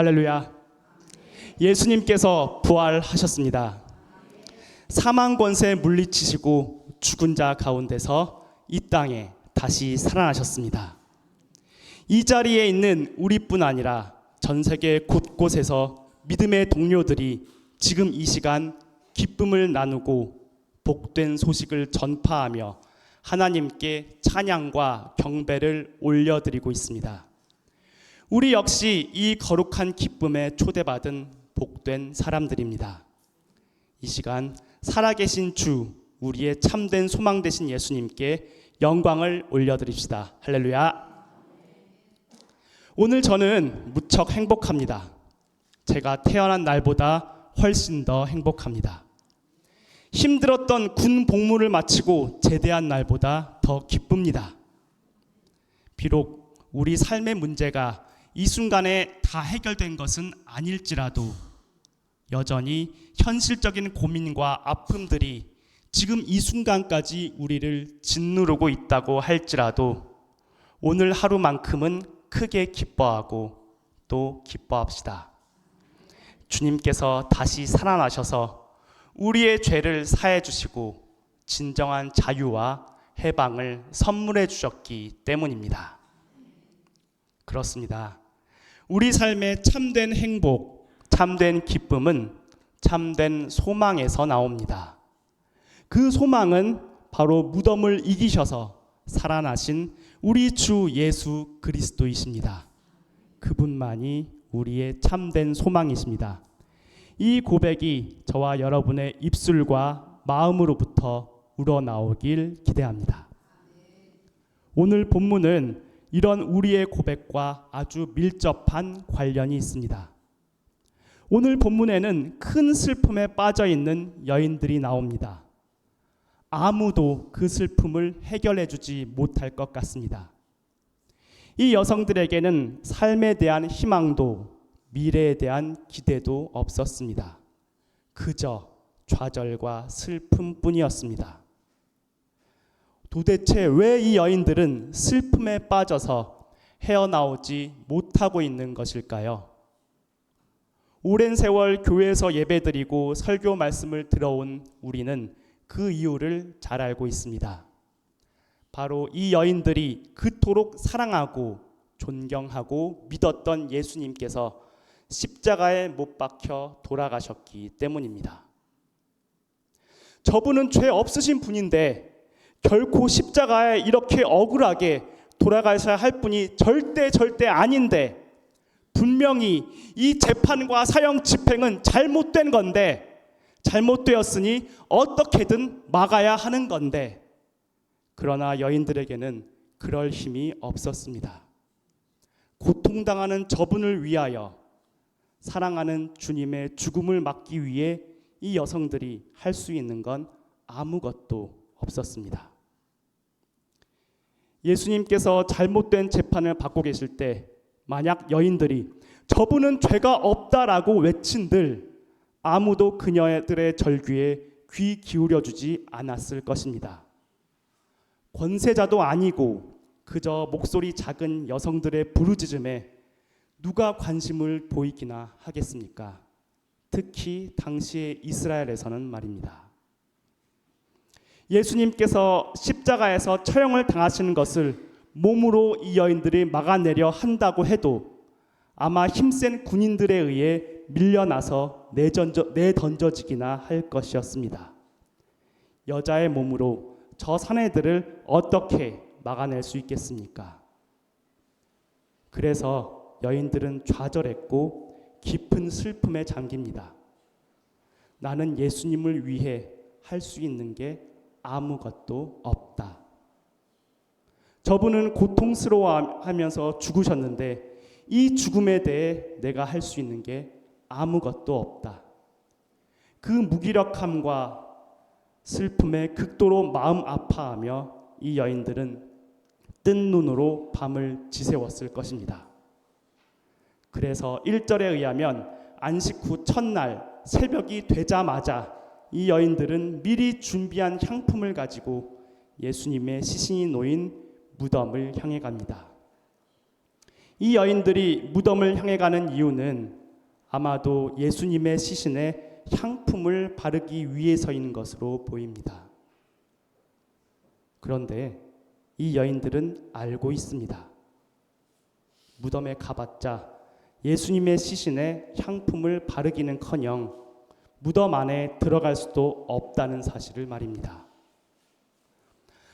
할렐루야. 예수님께서 부활하셨습니다. 사망 권세 물리치시고 죽은 자 가운데서 이 땅에 다시 살아나셨습니다. 이 자리에 있는 우리뿐 아니라 전 세계 곳곳에서 믿음의 동료들이 지금 이 시간 기쁨을 나누고 복된 소식을 전파하며 하나님께 찬양과 경배를 올려드리고 있습니다. 우리 역시 이 거룩한 기쁨에 초대받은 복된 사람들입니다. 이 시간 살아계신 주, 우리의 참된 소망 되신 예수님께 영광을 올려드립시다. 할렐루야. 오늘 저는 무척 행복합니다. 제가 태어난 날보다 훨씬 더 행복합니다. 힘들었던 군 복무를 마치고 제대한 날보다 더 기쁩니다. 비록 우리 삶의 문제가 이 순간에 다 해결된 것은 아닐지라도 여전히 현실적인 고민과 아픔들이 지금 이 순간까지 우리를 짓누르고 있다고 할지라도 오늘 하루만큼은 크게 기뻐하고 또 기뻐합시다. 주님께서 다시 살아나셔서 우리의 죄를 사해 주시고 진정한 자유와 해방을 선물해 주셨기 때문입니다. 그렇습니다. 우리 삶의 참된 행복, 참된 기쁨은 참된 소망에서 나옵니다. 그 소망은 바로 무덤을 이기셔서 살아나신 우리 주 예수 그리스도이십니다. 그분만이 우리의 참된 소망이십니다. 이 고백이 저와 여러분의 입술과 마음으로부터 우러나오길 기대합니다. 오늘 본문은 이런 우리의 고백과 아주 밀접한 관련이 있습니다. 오늘 본문에는 큰 슬픔에 빠져 있는 여인들이 나옵니다. 아무도 그 슬픔을 해결해 주지 못할 것 같습니다. 이 여성들에게는 삶에 대한 희망도 미래에 대한 기대도 없었습니다. 그저 좌절과 슬픔뿐이었습니다. 도대체 왜 이 여인들은 슬픔에 빠져서 헤어나오지 못하고 있는 것일까요? 오랜 세월 교회에서 예배드리고 설교 말씀을 들어온 우리는 그 이유를 잘 알고 있습니다. 바로 이 여인들이 그토록 사랑하고 존경하고 믿었던 예수님께서 십자가에 못 박혀 돌아가셨기 때문입니다. 저분은 죄 없으신 분인데 결코 십자가에 이렇게 억울하게 돌아가셔야 할 분이 절대 절대 아닌데 분명히 이 재판과 사형 집행은 잘못된 건데 잘못되었으니 어떻게든 막아야 하는 건데 그러나 여인들에게는 그럴 힘이 없었습니다. 고통당하는 저분을 위하여 사랑하는 주님의 죽음을 막기 위해 이 여성들이 할 수 있는 건 아무것도 없었습니다. 예수님께서 잘못된 재판을 받고 계실 때 만약 여인들이 저분은 죄가 없다라고 외친들 아무도 그녀들의 절규에 귀 기울여 주지 않았을 것입니다. 권세자도 아니고 그저 목소리 작은 여성들의 부르짖음에 누가 관심을 보이기나 하겠습니까? 특히 당시의 이스라엘에서는 말입니다. 예수님께서 십자가에서 처형을 당하시는 것을 몸으로 이 여인들이 막아내려 한다고 해도 아마 힘센 군인들에 의해 밀려나서 내던져, 내던져지기나 할 것이었습니다. 여자의 몸으로 저 사내들을 어떻게 막아낼 수 있겠습니까? 그래서 여인들은 좌절했고 깊은 슬픔에 잠깁니다. 나는 예수님을 위해 할 수 있는 게 아무것도 없다. 저분은 고통스러워하면서 죽으셨는데 이 죽음에 대해 내가 할 수 있는 게 아무것도 없다. 그 무기력함과 슬픔에 극도로 마음 아파하며 이 여인들은 뜬 눈으로 밤을 지새웠을 것입니다. 그래서 1절에 의하면 안식 후 첫날 새벽이 되자마자 이 여인들은 미리 준비한 향품을 가지고 예수님의 시신이 놓인 무덤을 향해 갑니다. 이 여인들이 무덤을 향해 가는 이유는 아마도 예수님의 시신에 향품을 바르기 위해서인 것으로 보입니다. 그런데 이 여인들은 알고 있습니다. 무덤에 가봤자 예수님의 시신에 향품을 바르기는 커녕 무덤 안에 들어갈 수도 없다는 사실을 말입니다.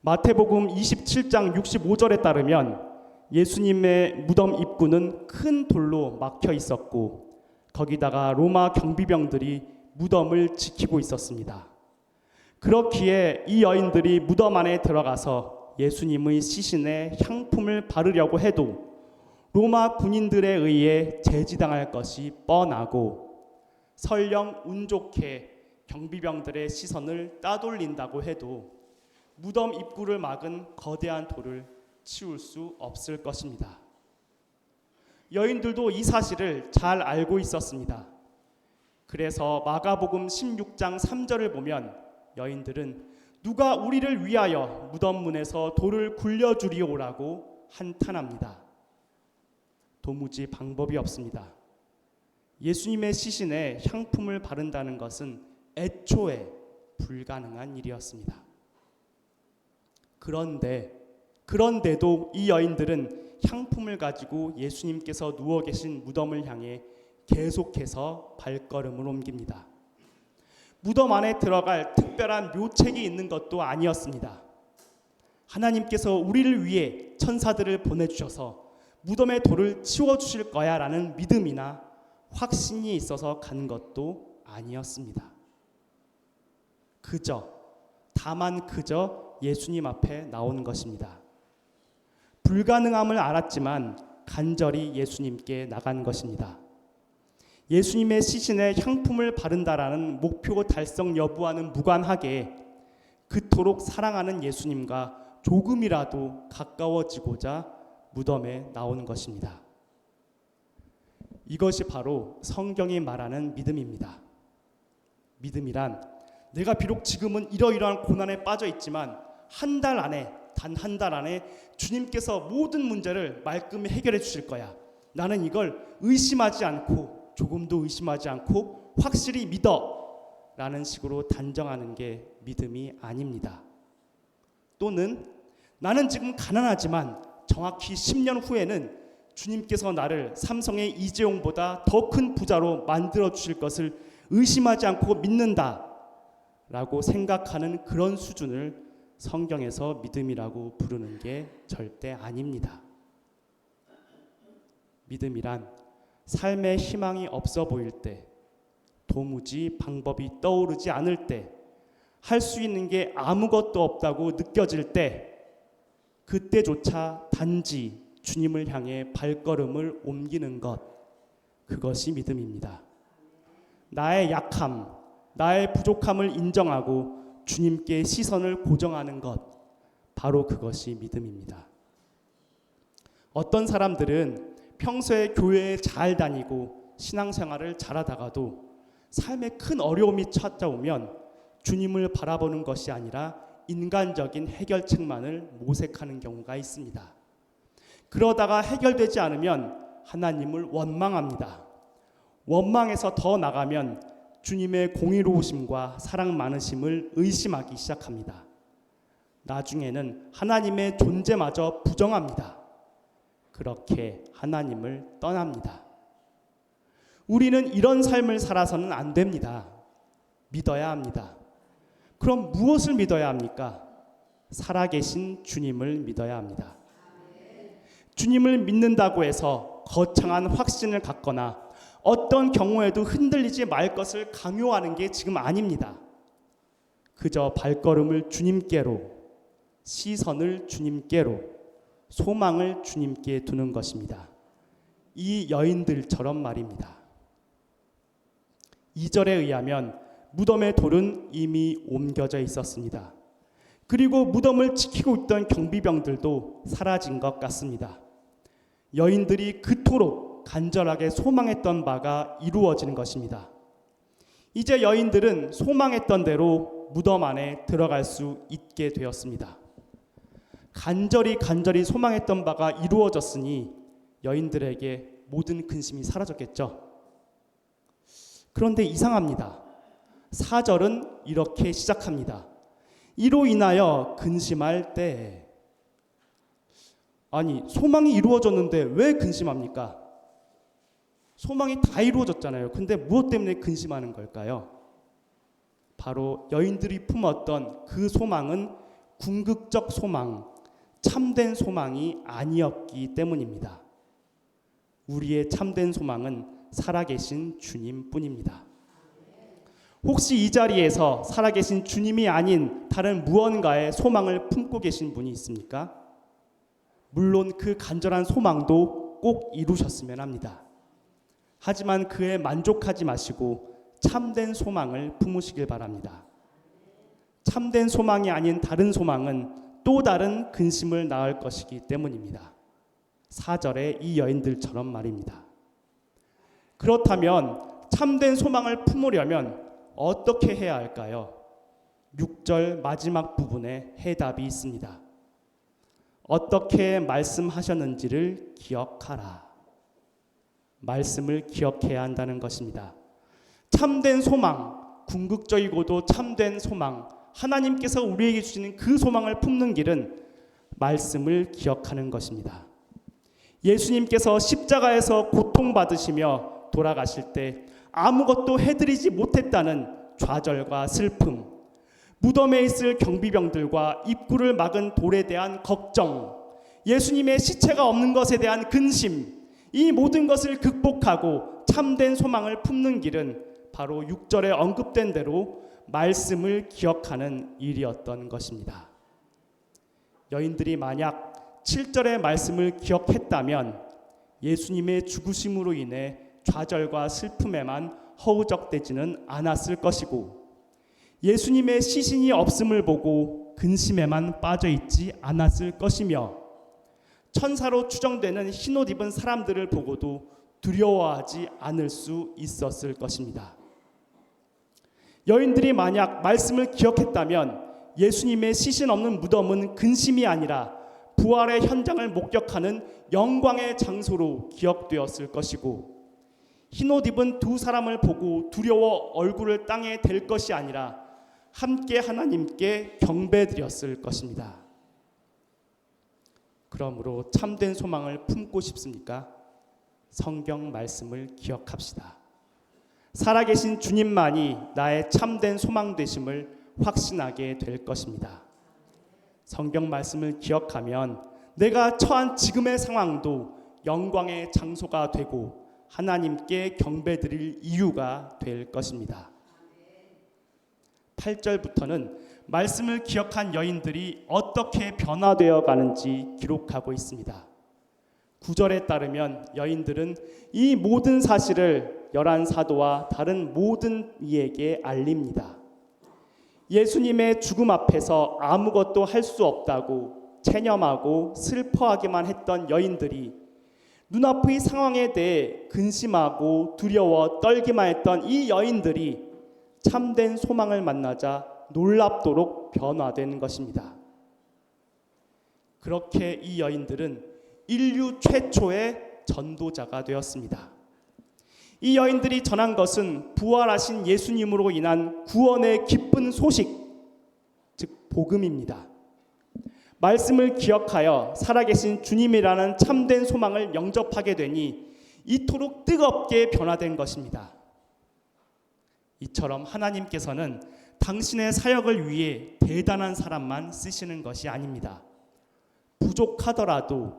마태복음 27장 65절에 따르면 예수님의 무덤 입구는 큰 돌로 막혀 있었고 거기다가 로마 경비병들이 무덤을 지키고 있었습니다. 그렇기에 이 여인들이 무덤 안에 들어가서 예수님의 시신에 향품을 바르려고 해도 로마 군인들에 의해 제지당할 것이 뻔하고 설령 운 좋게 경비병들의 시선을 따돌린다고 해도 무덤 입구를 막은 거대한 돌을 치울 수 없을 것입니다. 여인들도 이 사실을 잘 알고 있었습니다. 그래서 마가복음 16장 3절을 보면 여인들은 누가 우리를 위하여 무덤 문에서 돌을 굴려 주리오라고 한탄합니다. 도무지 방법이 없습니다. 예수님의 시신에 향품을 바른다는 것은 애초에 불가능한 일이었습니다. 그런데 그런데도 이 여인들은 향품을 가지고 예수님께서 누워 계신 무덤을 향해 계속해서 발걸음을 옮깁니다. 무덤 안에 들어갈 특별한 묘책이 있는 것도 아니었습니다. 하나님께서 우리를 위해 천사들을 보내주셔서 무덤의 돌을 치워주실 거야 라는 믿음이나 확신이 있어서 간 것도 아니었습니다. 그저, 다만 그저 예수님 앞에 나온 것입니다. 불가능함을 알았지만 간절히 예수님께 나간 것입니다. 예수님의 시신에 향품을 바른다라는 목표 달성 여부와는 무관하게 그토록 사랑하는 예수님과 조금이라도 가까워지고자 무덤에 나온 것입니다. 이것이 바로 성경이 말하는 믿음입니다. 믿음이란 내가 비록 지금은 이러이러한 고난에 빠져 있지만 한 달 안에 단 한 달 안에 주님께서 모든 문제를 말끔히 해결해 주실 거야. 나는 이걸 의심하지 않고 조금도 의심하지 않고 확실히 믿어. 라는 식으로 단정하는 게 믿음이 아닙니다. 또는 나는 지금 가난하지만 정확히 10년 후에는 주님께서 나를 삼성의 이재용보다 더 큰 부자로 만들어 주실 것을 의심하지 않고 믿는다. 라고 생각하는 그런 수준을 성경에서 믿음이라고 부르는 게 절대 아닙니다. 믿음이란 삶의 희망이 없어 보일 때, 도무지 방법이 떠오르지 않을 때, 할 수 있는 게 아무것도 없다고 느껴질 때, 그때조차 단지 주님을 향해 발걸음을 옮기는 것, 그것이 믿음입니다. 나의 약함, 나의 부족함을 인정하고 주님께 시선을 고정하는 것, 바로 그것이 믿음입니다. 어떤 사람들은 평소에 교회에 잘 다니고 신앙생활을 잘하다가도 삶에 큰 어려움이 찾아오면 주님을 바라보는 것이 아니라 인간적인 해결책만을 모색하는 경우가 있습니다. 그러다가 해결되지 않으면 하나님을 원망합니다. 원망해서 더 나가면 주님의 공의로우심과 사랑 많으심을 의심하기 시작합니다. 나중에는 하나님의 존재마저 부정합니다. 그렇게 하나님을 떠납니다. 우리는 이런 삶을 살아서는 안 됩니다. 믿어야 합니다. 그럼 무엇을 믿어야 합니까? 살아계신 주님을 믿어야 합니다. 주님을 믿는다고 해서 거창한 확신을 갖거나 어떤 경우에도 흔들리지 말 것을 강요하는 게 지금 아닙니다. 그저 발걸음을 주님께로, 시선을 주님께로, 소망을 주님께 두는 것입니다. 이 여인들처럼 말입니다. 2절에 의하면 무덤의 돌은 이미 옮겨져 있었습니다. 그리고 무덤을 지키고 있던 경비병들도 사라진 것 같습니다. 여인들이 그토록 간절하게 소망했던 바가 이루어지는 것입니다. 이제 여인들은 소망했던 대로 무덤 안에 들어갈 수 있게 되었습니다. 간절히 간절히 소망했던 바가 이루어졌으니 여인들에게 모든 근심이 사라졌겠죠. 그런데 이상합니다. 4절은 이렇게 시작합니다. 이로 인하여 근심할 때 아니 소망이 이루어졌는데 왜 근심합니까? 소망이 다 이루어졌잖아요. 근데 무엇 때문에 근심하는 걸까요? 바로 여인들이 품었던 그 소망은 궁극적 소망, 참된 소망이 아니었기 때문입니다. 우리의 참된 소망은 살아계신 주님 뿐입니다. 혹시 이 자리에서 살아계신 주님이 아닌 다른 무언가의 소망을 품고 계신 분이 있습니까? 물론 그 간절한 소망도 꼭 이루셨으면 합니다. 하지만 그에 만족하지 마시고 참된 소망을 품으시길 바랍니다. 참된 소망이 아닌 다른 소망은 또 다른 근심을 낳을 것이기 때문입니다. 4절의 이 여인들처럼 말입니다. 그렇다면 참된 소망을 품으려면 어떻게 해야 할까요? 6절 마지막 부분에 해답이 있습니다. 어떻게 말씀하셨는지를 기억하라. 말씀을 기억해야 한다는 것입니다. 참된 소망, 궁극적이고도 참된 소망, 하나님께서 우리에게 주시는 그 소망을 품는 길은 말씀을 기억하는 것입니다. 예수님께서 십자가에서 고통받으시며 돌아가실 때 아무것도 해드리지 못했다는 좌절과 슬픔, 무덤에 있을 경비병들과 입구를 막은 돌에 대한 걱정, 예수님의 시체가 없는 것에 대한 근심, 이 모든 것을 극복하고 참된 소망을 품는 길은 바로 6절에 언급된 대로 말씀을 기억하는 일이었던 것입니다. 여인들이 만약 7절의 말씀을 기억했다면 예수님의 죽으심으로 인해 좌절과 슬픔에만 허우적대지는 않았을 것이고 예수님의 시신이 없음을 보고 근심에만 빠져 있지 않았을 것이며 천사로 추정되는 흰옷 입은 사람들을 보고도 두려워하지 않을 수 있었을 것입니다. 여인들이 만약 말씀을 기억했다면 예수님의 시신 없는 무덤은 근심이 아니라 부활의 현장을 목격하는 영광의 장소로 기억되었을 것이고 흰옷 입은 두 사람을 보고 두려워 얼굴을 땅에 댈 것이 아니라 함께 하나님께 경배드렸을 것입니다. 그러므로 참된 소망을 품고 싶습니까? 성경 말씀을 기억합시다. 살아계신 주님만이 나의 참된 소망 되심을 확신하게 될 것입니다. 성경 말씀을 기억하면 내가 처한 지금의 상황도 영광의 장소가 되고 하나님께 경배드릴 이유가 될 것입니다. 8절부터는 말씀을 기억한 여인들이 어떻게 변화되어 가는지 기록하고 있습니다. 9절에 따르면 여인들은 이 모든 사실을 열한 사도와 다른 모든 이에게 알립니다. 예수님의 죽음 앞에서 아무것도 할 수 없다고 체념하고 슬퍼하기만 했던 여인들이 눈앞의 상황에 대해 근심하고 두려워 떨기만 했던 이 여인들이 참된 소망을 만나자 놀랍도록 변화된 것입니다. 그렇게 이 여인들은 인류 최초의 전도자가 되었습니다. 이 여인들이 전한 것은 부활하신 예수님으로 인한 구원의 기쁜 소식, 즉 복음입니다. 말씀을 기억하여 살아계신 주님이라는 참된 소망을 영접하게 되니 이토록 뜨겁게 변화된 것입니다. 이처럼 하나님께서는 당신의 사역을 위해 대단한 사람만 쓰시는 것이 아닙니다. 부족하더라도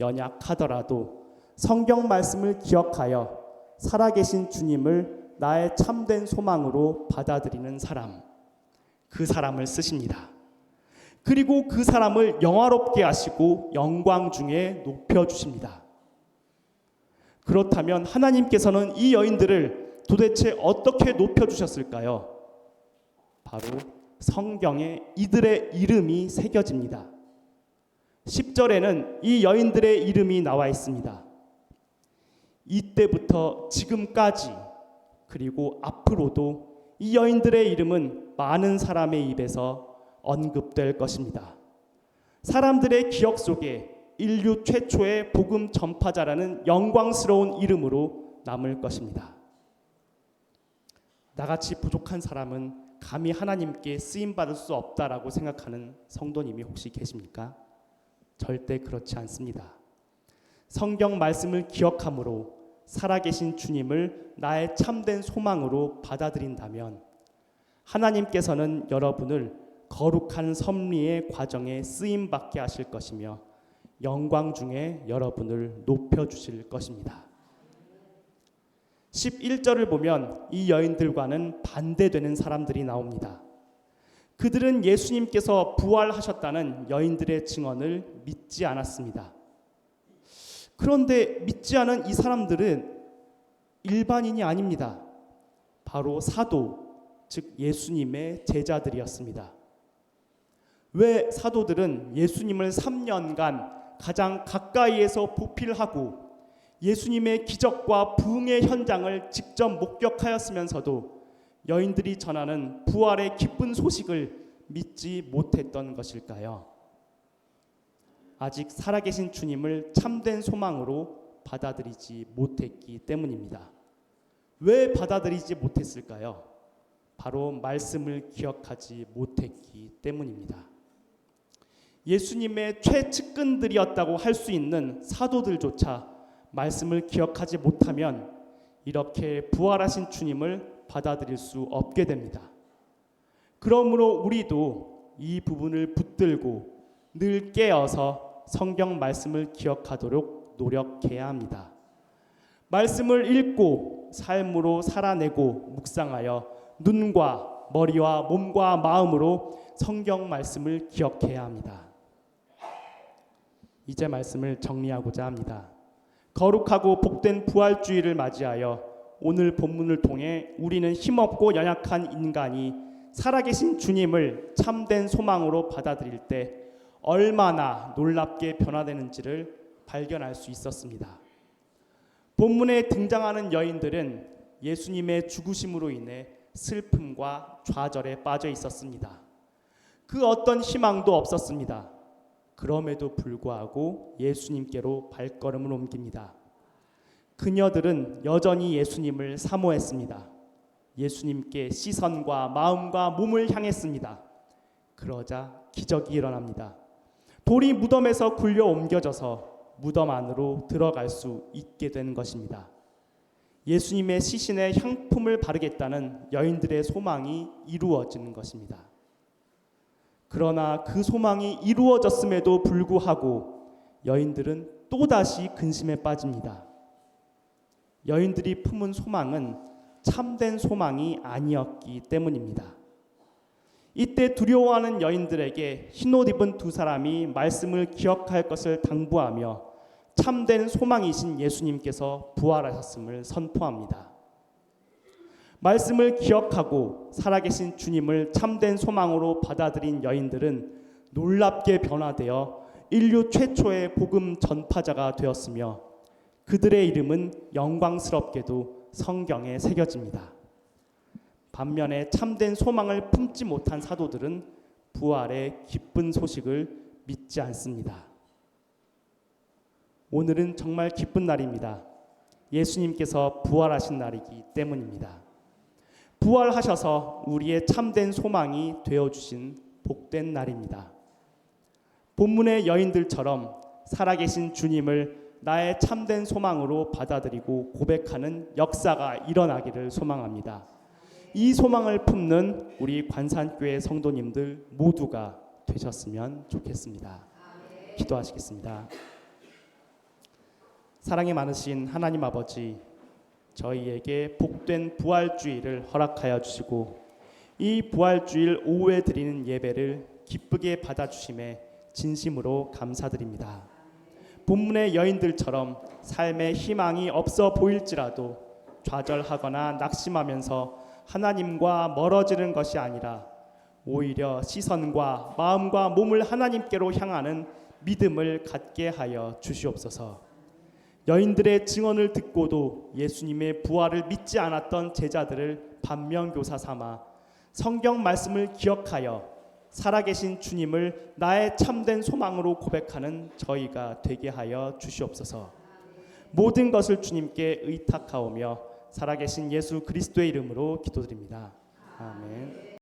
연약하더라도 성경 말씀을 기억하여 살아계신 주님을 나의 참된 소망으로 받아들이는 사람, 그 사람을 쓰십니다. 그리고 그 사람을 영화롭게 하시고 영광 중에 높여 주십니다. 그렇다면 하나님께서는 이 여인들을 도대체 어떻게 높여 주셨을까요? 바로 성경에 이들의 이름이 새겨집니다. 10절에는 이 여인들의 이름이 나와 있습니다. 이때부터 지금까지 그리고 앞으로도 이 여인들의 이름은 많은 사람의 입에서 언급될 것입니다. 사람들의 기억 속에 인류 최초의 복음 전파자라는 영광스러운 이름으로 남을 것입니다. 나같이 부족한 사람은 감히 하나님께 쓰임 받을 수 없다라고 생각하는 성도님이 혹시 계십니까? 절대 그렇지 않습니다. 성경 말씀을 기억함으로 살아계신 주님을 나의 참된 소망으로 받아들인다면 하나님께서는 여러분을 거룩한 섭리의 과정에 쓰임 받게 하실 것이며 영광 중에 여러분을 높여 주실 것입니다. 11절을 보면 이 여인들과는 반대되는 사람들이 나옵니다. 그들은 예수님께서 부활하셨다는 여인들의 증언을 믿지 않았습니다. 그런데 믿지 않은 이 사람들은 일반인이 아닙니다. 바로 사도, 즉 예수님의 제자들이었습니다. 왜 사도들은 예수님을 3년간 가장 가까이에서 보필하고 예수님의 기적과 부흥의 현장을 직접 목격하였으면서도 여인들이 전하는 부활의 기쁜 소식을 믿지 못했던 것일까요? 아직 살아계신 주님을 참된 소망으로 받아들이지 못했기 때문입니다. 왜 받아들이지 못했을까요? 바로 말씀을 기억하지 못했기 때문입니다. 예수님의 최측근들이었다고 할 수 있는 사도들조차 말씀을 기억하지 못하면 이렇게 부활하신 주님을 받아들일 수 없게 됩니다. 그러므로 우리도 이 부분을 붙들고 늘 깨어서 성경 말씀을 기억하도록 노력해야 합니다. 말씀을 읽고 삶으로 살아내고 묵상하여 눈과 머리와 몸과 마음으로 성경 말씀을 기억해야 합니다. 이제 말씀을 정리하고자 합니다. 거룩하고 복된 부활주의를 맞이하여 오늘 본문을 통해 우리는 힘없고 연약한 인간이 살아계신 주님을 참된 소망으로 받아들일 때 얼마나 놀랍게 변화되는지를 발견할 수 있었습니다. 본문에 등장하는 여인들은 예수님의 죽으심으로 인해 슬픔과 좌절에 빠져 있었습니다. 그 어떤 희망도 없었습니다. 그럼에도 불구하고 예수님께로 발걸음을 옮깁니다. 그녀들은 여전히 예수님을 사모했습니다. 예수님께 시선과 마음과 몸을 향했습니다. 그러자 기적이 일어납니다. 돌이 무덤에서 굴려 옮겨져서 무덤 안으로 들어갈 수 있게 된 것입니다. 예수님의 시신에 향품을 바르겠다는 여인들의 소망이 이루어지는 것입니다. 그러나 그 소망이 이루어졌음에도 불구하고 여인들은 또다시 근심에 빠집니다. 여인들이 품은 소망은 참된 소망이 아니었기 때문입니다. 이때 두려워하는 여인들에게 흰옷 입은 두 사람이 말씀을 기억할 것을 당부하며 참된 소망이신 예수님께서 부활하셨음을 선포합니다. 말씀을 기억하고 살아계신 주님을 참된 소망으로 받아들인 여인들은 놀랍게 변화되어 인류 최초의 복음 전파자가 되었으며 그들의 이름은 영광스럽게도 성경에 새겨집니다. 반면에 참된 소망을 품지 못한 사도들은 부활의 기쁜 소식을 믿지 않습니다. 오늘은 정말 기쁜 날입니다. 예수님께서 부활하신 날이기 때문입니다. 부활하셔서 우리의 참된 소망이 되어 주신 복된 날입니다. 본문의 여인들처럼 살아계신 주님을 나의 참된 소망으로 받아들이고 고백하는 역사가 일어나기를 소망합니다. 이 소망을 품는 우리 관산교회 성도님들 모두가 되셨으면 좋겠습니다. 기도하시겠습니다. 사랑이 많으신 하나님 아버지 저희에게 복된 부활주의를 허락하여 주시고 이 부활주일 오후에 드리는 예배를 기쁘게 받아주심에 진심으로 감사드립니다. 본문의 여인들처럼 삶의 희망이 없어 보일지라도 좌절하거나 낙심하면서 하나님과 멀어지는 것이 아니라 오히려 시선과 마음과 몸을 하나님께로 향하는 믿음을 갖게 하여 주시옵소서. 여인들의 증언을 듣고도 예수님의 부활을 믿지 않았던 제자들을 반면교사 삼아 성경 말씀을 기억하여 살아계신 주님을 나의 참된 소망으로 고백하는 저희가 되게 하여 주시옵소서. 모든 것을 주님께 의탁하오며 살아계신 예수 그리스도의 이름으로 기도드립니다. 아멘.